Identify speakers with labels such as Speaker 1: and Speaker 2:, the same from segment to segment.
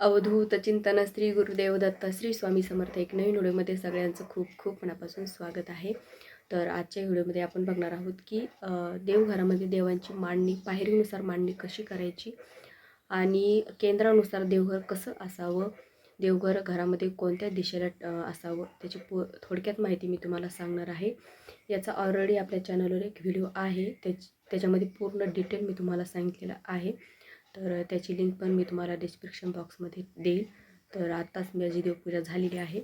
Speaker 1: अवधूत चिंतन श्री गुरुदेव दत्त श्री स्वामी समर्थ एक नवीन व्हिडिओमध्ये सगळ्यांचं खूप खूप मनापासून स्वागत आहे. तर आजच्या व्हिडिओमध्ये आपण बघणार आहोत की देवघरामध्ये देवांची मांडणी पायरीनुसार मांडणी कशी करायची आणि केंद्रानुसार देवघर कसं असावं देवघर घरामध्ये कोणत्या दिशेला असावं त्याची पू थोडक्यात माहिती मी तुम्हाला सांगणार आहे. याचा ऑलरेडी आपल्या चॅनलवर एक व्हिडिओ आहे त्याच त्याच्यामध्ये पूर्ण डिटेल मी तुम्हाला सांगितलेलं आहे. तर त्याची लिंक पण मी तुम्हाला डिस्क्रिप्शन बॉक्समध्ये देईल. तर आत्ताच माझी देवपूजा झालेली आहे.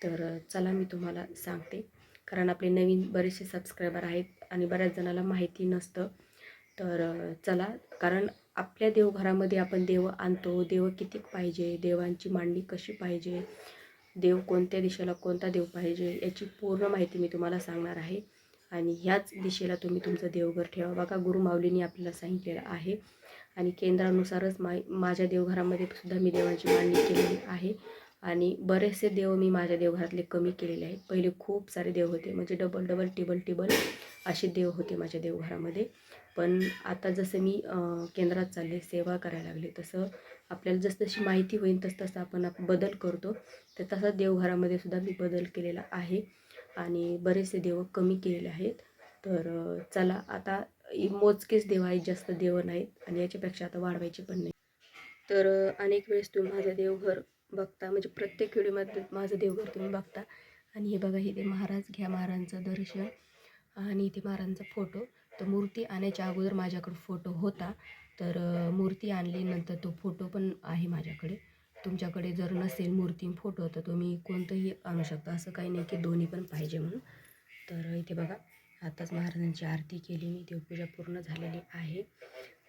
Speaker 1: तर चला मी तुम्हाला सांगते. कारण आपले नवीन बरेचसे सबस्क्रायबर आहेत आणि बऱ्याच जणाला माहिती नसतं. तर चला कारण आपल्या देवघरामध्ये आपण देव आणतो. देव किती पाहिजे? देवांची मांडणी कशी पाहिजे? देव कोणत्या दिशेला कोणता देव पाहिजे? याची पूर्ण माहिती मी तुम्हाला सांगणार आहे. आणि ह्याच दिशेला तुम्ही तुमचं देवघर ठेवा. बघा गुरुमाऊलीने आपल्याला सांगितलेलं आहे. आणि केंद्रानुसारच मा माझ्या देवघरामध्ये सुद्धा मी देवांची मांडणी केलेली आहे. आणि बरेचसे देव मी माझ्या देवघरातले कमी केलेले आहेत. पहिले खूप सारे देव होते. म्हणजे डबल डबल टिबल टिबल असे देव होते माझ्या देवघरामध्ये. पण आता जसं मी केंद्रात चालले सेवा करायला लागले तसं आपल्याला जसजशी माहिती होईल तस तसं आपण बदल करतो. तर तसं देवघरामध्ये सुद्धा मी बदल केलेला आहे. आणि बरेचसे देव कमी केलेले आहेत. तर चला आता मोजकेच देव आहेत जास्त देव नाहीत आणि याच्यापेक्षा आता वाढवायचे पण नाही. तर अनेक वेळेस तुम्ही माझं देवघर बघता म्हणजे प्रत्येक व्हिडिओमध्ये माझं देवघर तुम्ही बघता. आणि हे बघा हे ते महाराज घ्या महाराजांचं दर्शन आणि इथे महाराजांचा फोटो. तर मूर्ती आणायच्या अगोदर माझ्याकडे फोटो होता. तर मूर्ती आणली नंतर तो फोटो पण आहे माझ्याकडे. तुमच्याकडे जर नसेल मूर्ती फोटो तर तुम्ही कोणतंही आणू शकता. असं काही नाही की दोन्ही पण पाहिजे म्हणून. तर इथे बघा. आताच महाराजांची आरती केली. मी देवपूजा पूर्ण झालेली आहे.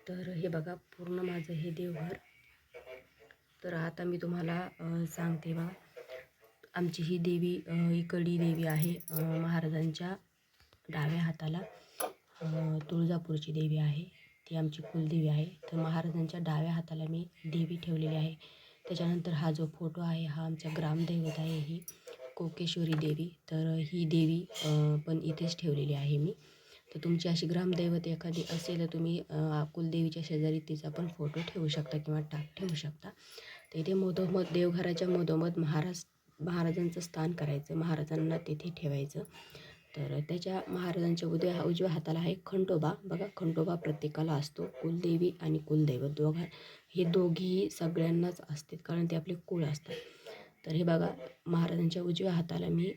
Speaker 1: तर हे बघा पूर्ण माझं हे देवघर. तर आता मी तुम्हाला सांगते बघा आमची ही देवी अ, देवी आहे महाराजांच्या डाव्या हाताला. तुळजापूरची देवी आहे. ती आमची कुलदेवी आहे. तर महाराजांच्या डाव्या हाताला मी देवी ठेवलेली आहे. त्याच्यानंतर हा जो फोटो आहे हा आमचा ग्रामदैवत आहे ही. कोकेश्वरी देवी. तर ही देवी पण इथेच ठेवलेली आहे मी. तर तुमची अशी ग्रामदैवत एखादी असेल तर तुम्ही कुलदेवीच्या शेजारी तिचा पण फोटो ठेवू शकता किंवा टाक ठेवू शकता. तर इथे मधोमध देवघराच्या मधोमध महाराज महाराजांचं स्थान करायचं. महाराजांना तिथे ठेवायचं. तर त्याच्या महाराजांच्या उद्या उजव्या हाताला आहे खंडोबा. बघा खंडोबा प्रत्येकाला असतो. कुलदेवी आणि कुलदैवत दोघा हे दोघीही सगळ्यांनाच असतात. कारण ते आपले कुळ असतात. तर हे बघा महाराजांच्या उजव्या हाताला मी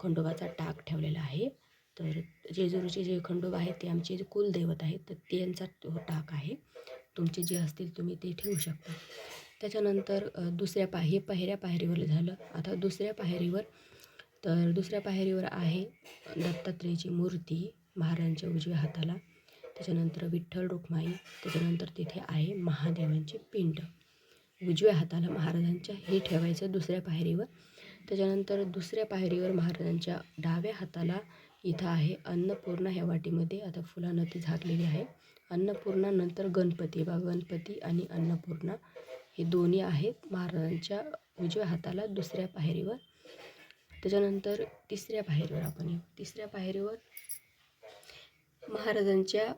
Speaker 1: खंडोबाचा टाक ठेवलेला आहे. तर जेजुरीचे जे खंडोबा आहेत ते आमचे जे कुलदैवत आहेत तर त्यांचा तो टाक आहे. तुमचे जे असतील तुम्ही ते ठेवू शकता. त्याच्यानंतर दुसऱ्या पा हे पहिऱ्या पायरीवर झालं. आता दुसऱ्या पायरीवर तर दुसऱ्या पायरीवर आहे दत्तात्रेयची मूर्ती महाराजांच्या उजव्या हाताला. त्याच्यानंतर विठ्ठल रुक्माई त्याच्यानंतर तिथे आहे महादेवांचे पिंड. उजव्या हाताला महाराजांच्या हे ठेवायचं दुसऱ्या पायरीवर. त्याच्यानंतर दुसऱ्या पायरीवर महाराजांच्या डाव्या हाताला इथं आहे अन्नपूर्णा ह्या वाटीमध्ये. आता फुलानं ती झाकलेली आहे. अन्नपूर्णा नंतर गणपती. बा गणपती आणि अन्नपूर्णा हे दोन्ही आहेत महाराजांच्या उजव्या हाताला दुसऱ्या पायरीवर. त्याच्यानंतर तिसऱ्या पायरीवर आपण येऊ. तिसऱ्या पायरीवर महाराजांच्या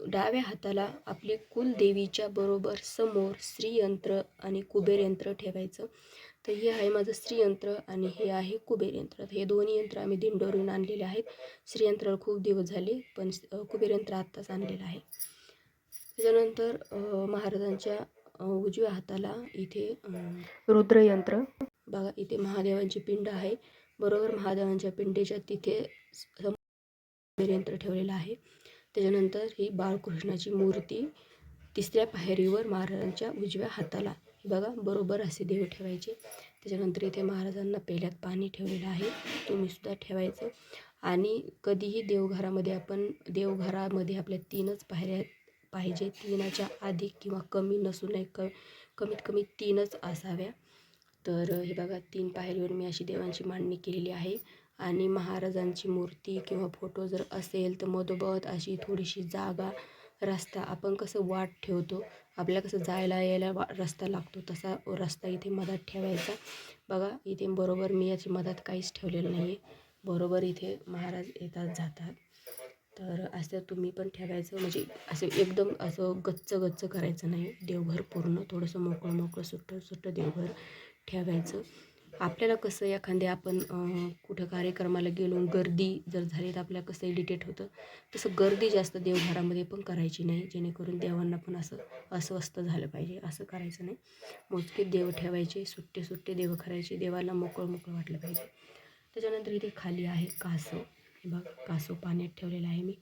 Speaker 1: डाव्या हाताला आपले कुलदेवीच्या बरोबर समोर श्रीयंत्र आणि कुबेर यंत्र ठेवायचं. तर हे आहे माझं श्रीयंत्र आणि हे आहे कुबेर यंत्र हे दोन्ही यंत्र आम्ही दिंडोरून आणलेले आहेत. श्रीयंत्र खूप दिवस झाले पण अ, कुबेर यंत्र आत्ताच आणलेलं आहे. त्याच्यानंतर महाराजांच्या उजव्या हाताला इथे रुद्रयंत्र. बघा इथे महादेवांची पिंड आहे. बरोबर महादेवांच्या पिंडीच्या तिथे सम- कुबेर यंत्र ठेवलेलं आहे. त्याच्यानंतर ही बाळकृष्णाची मूर्ती तिसऱ्या पायरीवर महाराजांच्या उजव्या हाताला. हे बघा बरोबर असे देव ठेवायचे. त्याच्यानंतर इथे महाराजांना पेल्यात पाणी ठेवलेलं आहे. तुम्ही सुद्धा ठेवायचं. आणि कधीही देवघरामध्ये आपण देवघरामध्ये आपल्या तीनच पायऱ्या पाहिजे. तीनाच्या अधिक किंवा कमी नसू नये क कमीत कमी तीनच असाव्या. तर हे बघा तीन पायरीवर मी अशी देवांची मांडणी केलेली आहे. आणि महाराजांची मूर्ती किंवा फोटो जर असेल तर मधोमध अशी थोडीशी जागा रस्ता आपण कसं वाट ठेवतो आपल्या कसं जायला यायला वा रस्ता लागतो तसा रस्ता इथे मधात ठेवायचा. बघा इथे बरोबर मी याची मधात काहीच ठेवलेलं नाही आहे बरोबर इथे महाराज येतात जातात. तर असं तुम्ही पण ठेवायचं म्हणजे असं एकदम असं गच्च गच्च करायचं नाही. देवघर पूर्ण थोडंसं मोकळं मोकळं सुट्टं सुट्टं देवघर ठेवायचं. आपल्याला कसं एखाद्या आपण कुठं कार्यक्रमाला गेलो गर्दी जर झाली तर आपल्याला कसं इरिटेट होतं? तसं गर्दी जास्त देवघरामध्ये पण करायची नाही. जेणेकरून देवांना पण असं अस्वस्थ झालं पाहिजे. असं करायचं नाही. मोजके देव ठेवायचे सुट्टे सुट्टे देव करायचे देवाला मोकळं मोकळं वाटलं पाहिजे. त्याच्यानंतर इथे खाली आहे कासव. हे बघ कासव पाण्यात ठेवलेलं आहे मी.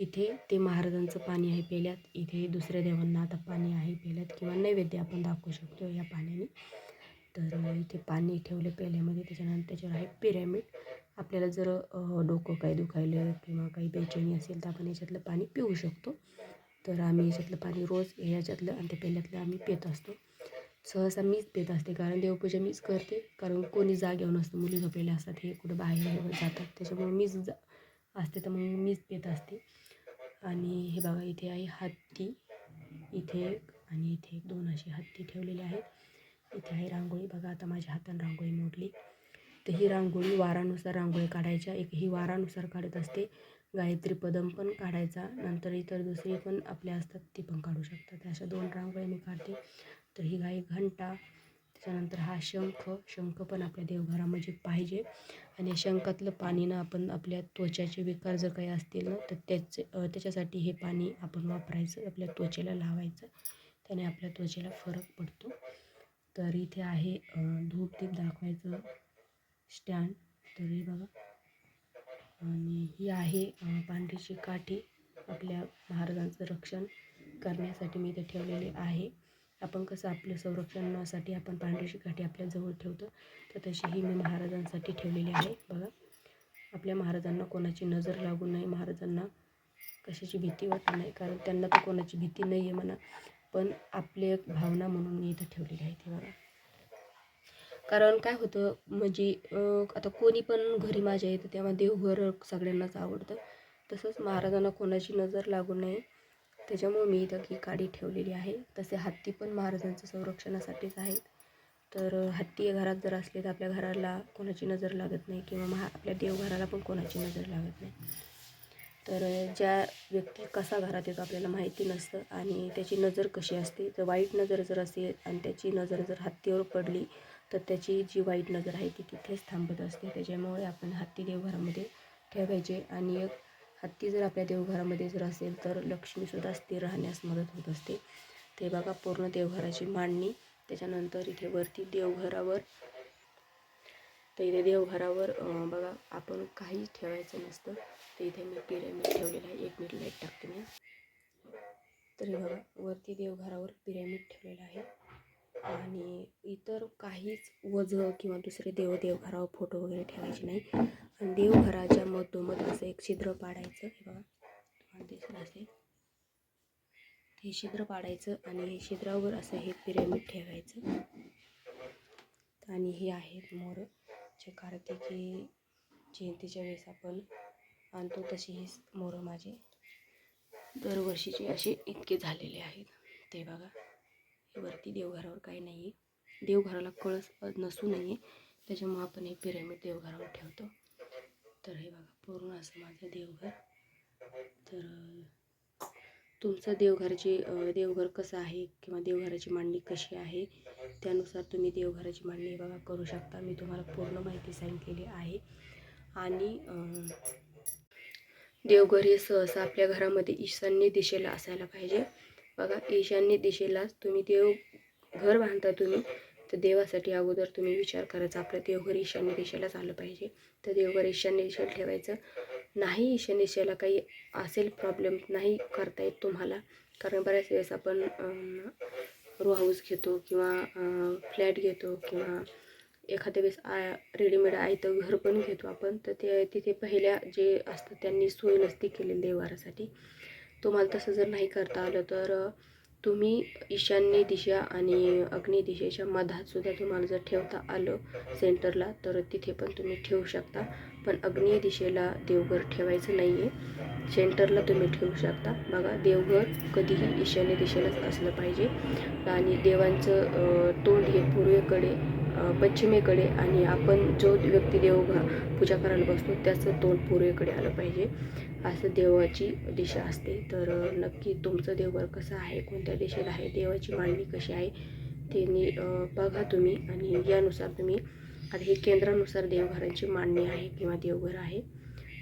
Speaker 1: इथे ते महाराजांचं पाणी आहे पेल्यात. इथे दुसऱ्या देवांना आता पाणी आहे पेल्यात. किंवा नैवेद्य आपण दाखवू शकतो या पाण्याने. तर इथे पाणी ठेवले पेल्यामध्ये त्याच्यानंतर त्याच्यावर आहे पिरॅमिड. आपल्याला जर डोकं काही दुखायलं किंवा काही बेचैनी असेल तर आपण याच्यातलं पाणी पिऊ शकतो. तर आम्ही याच्यातलं पाणी रोज याच्यातलं आणि त्या पेल्यातलं आम्ही पित असतो. सहसा मीच पित असते कारण देवपूजा मीच करते. कारण कोणी जागेवर नसतं. मुली झोपलेल्या असतात हे कुठं बाहेर जातात. त्याच्यामुळे मीच जा असते तर मग मीच पित असते. आणि हे बघा इथे आहे हत्ती. इथे एक आणि इथे एक दोन असे हत्ती ठेवलेले आहेत. इथे आहे रांगोळी बघा आता माझ्या हातानं रांगोळी मोडली. तर ही रांगोळी वारानुसार रांगोळी काढायच्या एक ही वारानुसार काढत असते. गायत्री पदम पण काढायचा नंतर इतर दुसरी पण आपल्या असतात ती पण काढू शकतात. अशा दोन रांगोळ्या मी काढते. तर ही गाय घंटा त्याच्यानंतर हा शंख शंख पण आपल्या देवघरामध्ये पाहिजे. आणि शंखातलं पाणी ना आपण आपल्या त्वचाचे विकार जर काही असतील ना तर त्याचे त्याच्यासाठी हे पाणी आपण वापरायचं आपल्या त्वचेला लावायचं. त्याने आपल्या त्वचेला फरक पडतो. तर इथे आहे धूप दीप दाखवायचं स्टँड तर हे बघा. आणि ही आहे पांढरीची काठी आपल्या महाराजांचं रक्षण करण्यासाठी मी इथे ठेवलेले आहे. आपण कसं आपलं संरक्षणासाठी आपण पांढरीची काठी आपल्याजवळ ठेवतो तर तशी ही मी महाराजांसाठी ठेवलेली आहे. बघा. आपल्या महाराजांना कोणाची नजर लागू नये महाराजांना कशाची भीती वाटू नये कारण त्यांना तर कोणाची भीती नाही आहे म्हणा. पण आपली एक भावना म्हणून मी इथं ठेवलेली आहे ती बघा. कारण काय होतं म्हणजे आता कोणी पण घरी माझ्या येतं तेव्हा देवघर सगळ्यांनाच आवडतं. तसंच महाराजांना कोणाची नजर लागू नये. त्याच्यामुळे मी इथं की काडी ठेवलेली आहे. तसे हत्ती पण महाराजांच्या संरक्षणासाठीच आहेत. तर हत्ती घरात जर असले तर आपल्या घराला कोणाची नजर लागत नाही किंवा महा आपल्या देवघराला पण कोणाची नजर लागत नाही. तर ज्या व्यक्ती कसा घरात येतो आपल्याला माहिती नसतं आणि त्याची नजर कशी असते जर वाईट नजर जर असेल आणि त्याची नजर जर हत्तीवर पडली तर त्याची जी वाईट नजर आहे ती तिथेच थांबत असते. त्याच्यामुळे आपण हत्ती देवघरामध्ये ठेवायचे आणि एक हत्ती जर आपल्या देवघरामध्ये जर असेल तर लक्ष्मीसुद्धा स्थिर राहण्यास मदत होत असते. ते बघा पूर्ण देवघराची मांडणी. त्याच्यानंतर इथे वरती देवघरावर तर इथे देवघरावर बघा आपण काहीच ठेवायचं नसतं. तर इथे मी पिरॅमिड ठेवलेलं आहे. एक मिनिट लाइट टाकते मी. तर बघा वरती देवघरावर पिरॅमिड ठेवलेलं आहे. आणि इतर काहीच वज किंवा दुसरे देव देवघरावर फोटो वगैरे ठेवायचे नाही. आणि देवघराच्या मधोमध असं एक छिद्र पाडायचं. हे बघा तुम्हाला दिसत असेल. हे छिद्र पाडायचं आणि हे छिद्रावर असं हे पिरॅमिड ठेवायचं. आणि हे आहेत मोर. जे कार्तिकी जयंतीच्या वेळेस आपण आणतो तशी ही मोरं माझे दरवर्षीचे असे इतके झालेले आहेत. ते बघा हे वरती देवघरावर काही नाही आहे देवघराला कळस नसू नये त्याच्यामुळं आपण हे पिरॅमिड देवघरावर ठेवतो. तर हे बघा पूर्ण असं माझं देवघर. तर तुमचं देवघराची देवघर कसं आहे किंवा देवघराची मांडणी कशी आहे त्यानुसार तुम्ही देवघराची मांडणी बघा करू शकता. मी तुम्हाला पूर्ण माहिती सांगितलेली आहे. आणि देवघर हे सहसा आपल्या घरामध्ये ईशान्य दिशेला असायला पाहिजे. बघा ईशान्य दिशेलाच तुम्ही देव घर बांधता तुम्ही तर देवासाठी अगोदर तुम्ही विचार करायचा. आपलं देवघर ईशान्य दिशेलाच आलं पाहिजे. तर देवघर ईशान्य दिशेला ठेवायचं. नाही ईशान्य दिशेला काही असेल प्रॉब्लेम नाही करता येत तुम्हाला. कारण बऱ्याच वेळेस आपण रो हाऊस घेतो किंवा फ्लॅट घेतो किंवा एखाद्या वेळेस आ रेडीमेड आहे तर घर पण घेतो आपण तर ते तिथे पहिल्या जे असतात त्यांनी सोय नसती केलेली देवारासाठी तुम्हाला तसं जर नाही करता आलं तर तुम्ही ईशान्य दिशा आणि अग्नि दिशेच्या मधात सुद्धा तुम्हाला जर ठेवता आलं सेंटरला तर तिथे पण तुम्ही ठेवू शकता. पण अग्नीय दिशेला देवघर ठेवायचं नाही आहे सेंटरला तुम्ही ठेवू शकता. बघा देवघर कधीही ईशान्य दिशेलाच असलं पाहिजे. आणि देवांचं तोंड हे पूर्वेकडे पश्चिमेकडे आणि आपण जो व्यक्ती देव पूजा करायला बसतो त्याचं तोंड पूर्वेकडे आलं पाहिजे. असं देवाची दिशा असते. तर नक्की तुमचं देवघर कसं आहे? कोणत्या दिशेला आहे? देवाची मांडणी कशी आहे? ते नी बघा तुम्ही आणि यानुसार तुम्ही. आता हे केंद्रानुसार देवघरांची मांडणी आहे किंवा देवघर आहे.